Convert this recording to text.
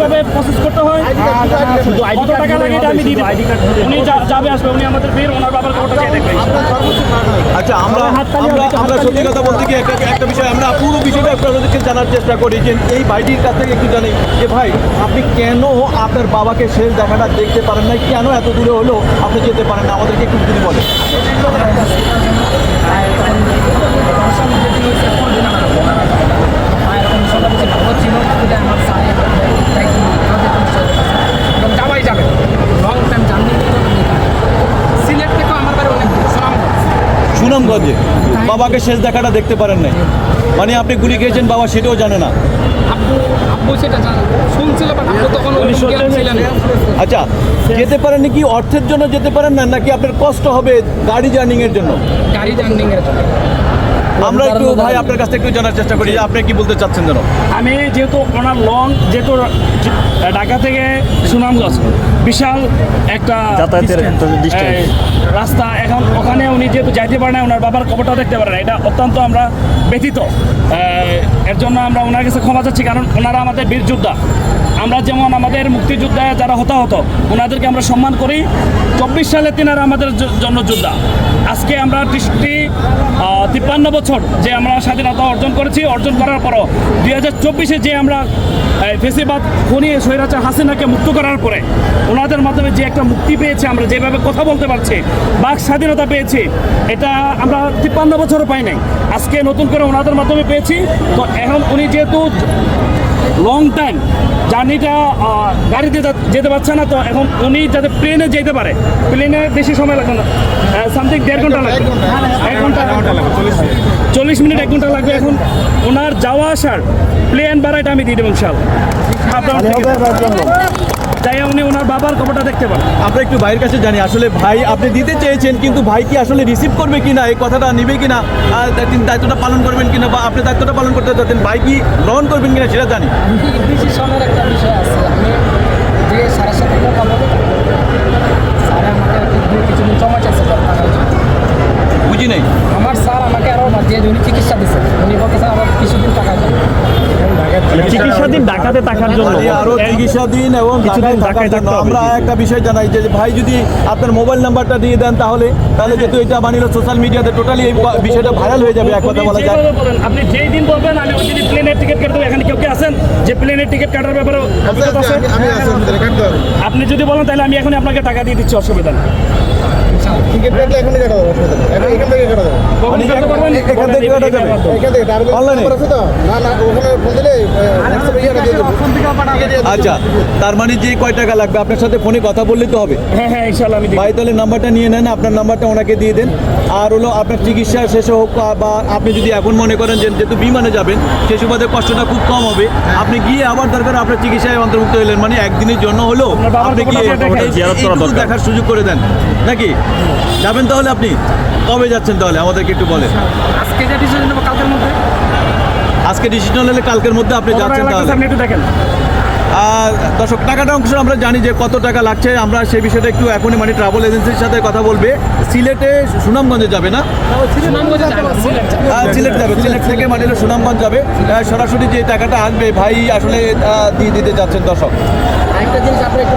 জানেন প্রসেস করতে হয়। শুধু আইডি টাকা লাগে এটা আমি দিয়ে দেবো। আইডি কার্ড উনি যাবে আসবে উনি আমাদের বের ওনার বাবার খবরটা চেয়ে দেখবে। আচ্ছা আমরা আমরা আমরা সত্যি কথা বলতে কি একটা একটা বিষয় আমরা পুরো বিষয়টা আপনাদেরকে জানার চেষ্টা করি যে এই ভাইটির কাছ থেকে একটু জানি যে ভাই আপনি কেন আপনার বাবাকে শেষ দেখাটা দেখতে পারেন না কেন এত দূরে হলো? আপনি যেতে পারেন না? আমাদেরকে একটু যদি বলেন যাওয়াই যাবে লং টাইম জার্নি সিলেট থেকে আমার বাড়ি অনেক দূর, সুনামগঞ্জ সুনামগঞ্জে বাবাকে শেষ দেখাটা দেখতে পারেন নাই। মানে আপনি গুলি খেয়েছেন বাবা সেটাও জানে না। আচ্ছা যেতে পারেন কি অর্থের জন্য যেতে পারেন না নাকি আপনার কষ্ট হবে গাড়ি জার্নিং এর জন্য? গাড়ি জার্নিং এর জন্য। আমরা একটু ভাই আপনার কাছ থেকে একটু জানার চেষ্টা করি যে আপনি কি বলতে চাচ্ছেন যেন আমি যেহেতু ওনার লং যেহেতু ঢাকা থেকে সুনামগঞ্জ বিশাল একটা যাতায়াতের রাস্তা এখন ওখানে উনি যেহেতু যাইতে পারে না ওনার বাবার খবরটাও দেখতে পারে না এটা অত্যন্ত আমরা ব্যথিত। এর জন্য আমরা ওনার কাছে ক্ষমা চাচ্ছি কারণ ওনারা আমাদের বীর যোদ্ধা। আমরা যেমন আমাদের মুক্তিযোদ্ধা যারা হতাহত, ওনাদেরকে আমরা সম্মান করি। চব্বিশ সালে তিনারা আমাদের জ- জন্য যোদ্ধা আজকে আমরা দৃষ্টি তিপ্পান্ন বছর যে আমরা স্বাধীনতা অর্জন করেছি, অর্জন করার পরও দুই হাজার চব্বিশে যে আমরা ফেসিবাদ খনিয়ে স্বৈরাচার হাসিনাকে মুক্ত করার পরে ওনাদের মাধ্যমে যে একটা মুক্তি পেয়েছে, আমরা যেভাবে কথা বলতে পারছি, বাক স্বাধীনতা পেয়েছি, এটা আমরা তিপ্পান্ন বছরও পাই নাই। আজকে নতুন করে ওনাদের মাধ্যমে পেয়েছি। তো এখন উনি যেহেতু লং টাইম জার্নিটা গাড়িতে যেতে পারছে না তো এখন উনি যাতে প্লেনে যেতে পারে। প্লেনে বেশি সময় লাগবে না। সামথিং দেড় ঘণ্টা লাগবে। এক ঘণ্টা চল্লিশ মিনিট। এক ঘণ্টা লাগবে এখন। ওনার যাওয়া আসার প্লেন ভাড়াটা আমি দিয়ে দেবো ইনশাল্লাহ আপনার যাই উনি বাবার খবরটা দেখতে পারেন আমরা একটু ভাইয়ের কাছে জানি আসলে ভাই আপনি দিতে চেয়েছেন কিন্তু ভাই কি আসলে রিসিভ করবে কিনা এই কথাটা নিবে কিনা তিনি দায়িত্বটা পালন করবেন কিনা বা আপনি দায়িত্বটা পালন করতে চাচ্ছেন ভাই কি গ্রহণ করবেন কিনা সেটা জানি। ডিসিশনের একটা বিষয় আছে। আমি যে স্যারের সাথে কথা বলি স্যার আমাকে দু কিছুদিন চাইছে সব টাকার জন্য। বুঝি নাই। আমার স্যার আমাকে আরও যে চিকিৎসা দিচ্ছে উনি বলতেছেন আমার কিছুদিন টাকা জন্য চিকিৎসাধীন ঢাকাতে থাকার জন্য মানে আরও চিকিৎসা এবং কিছুদিন ঢাকায় থাকার জন্য থাকতে আমরা একটা বিষয় জানাই যে ভাই যদি আপনার মোবাইল নাম্বারটা দিয়ে দেন তাহলে তাহলে যেহেতু এটা মানিল সোশ্যাল মিডিয়াতে টোটালি এই বিষয়টা ভাইরাল হয়ে যাবে এক কথা বলা যায়। আপনি যেই দিন বলবেন আমি দিনই প্লেনের টিকিট কেটে দেবো। এখানে কেউ কি আছেন? যে প্লেনের টিকিট কাটার ব্যাপারে আপনি যদি বলেন তাহলে আমি এখনই আপনাকে টাকা দিয়ে দিচ্ছি অসুবিধা নেই। কখন কাটতে পারবেন? এখান থেকে কাটা যাবে অনলাইনে আচ্ছা তার মানে যে কয় টাকা লাগবে? আপনার সাথে ফোনে কথা বললে তো হবে। হ্যাঁ হ্যাঁ আমি ভাই তাহলে নাম্বারটা নিয়ে নেন আপনার নাম্বারটা ওনাকে দিয়ে দেন। আর হলো আপনার চিকিৎসা শেষে হোক বা- আপনি যদি এখন মনে করেন যে যেহেতু বিমানে যাবেন সে সুবাদে কষ্টটা খুব কম হবে। আপনি গিয়ে আবার দরকার আপনার চিকিৎসায় অন্তর্ভুক্ত হলেন। মানে একদিনের জন্য হলেও আপনি গিয়ে। দেখার সুযোগ করে দেন। নাকি? যাবেন তাহলে আপনি? কবে যাচ্ছেন তাহলে? আমাদেরকে একটু বলেন। আজকে যে ডিসিশন নেব কালকের মধ্যে। আজকে ডিসিশন হলে কালকের মধ্যে আপনি যাচ্ছেন তাহলে। আপনি একটু দেখেন। আর দর্শক টাকাটা অংশ আমরা জানি যে কত টাকা লাগছে। আমরা সেই বিষয়টা একটু এখনই মানে ট্রাভেল এজেন্সির সাথে কথা বলবে। সিলেটে সুনামগঞ্জে যাবে না? সুনামগঞ্জে যায় না, সিলেট। যাবে। সিলেট থেকে মানে সুনামগঞ্জ যাবে। সরাসরি যে টাকাটা আসবে ভাই আসলে দিয়ে দিতে যাচ্ছেন দর্শক। আরেকটা জিনিস আপনি একটু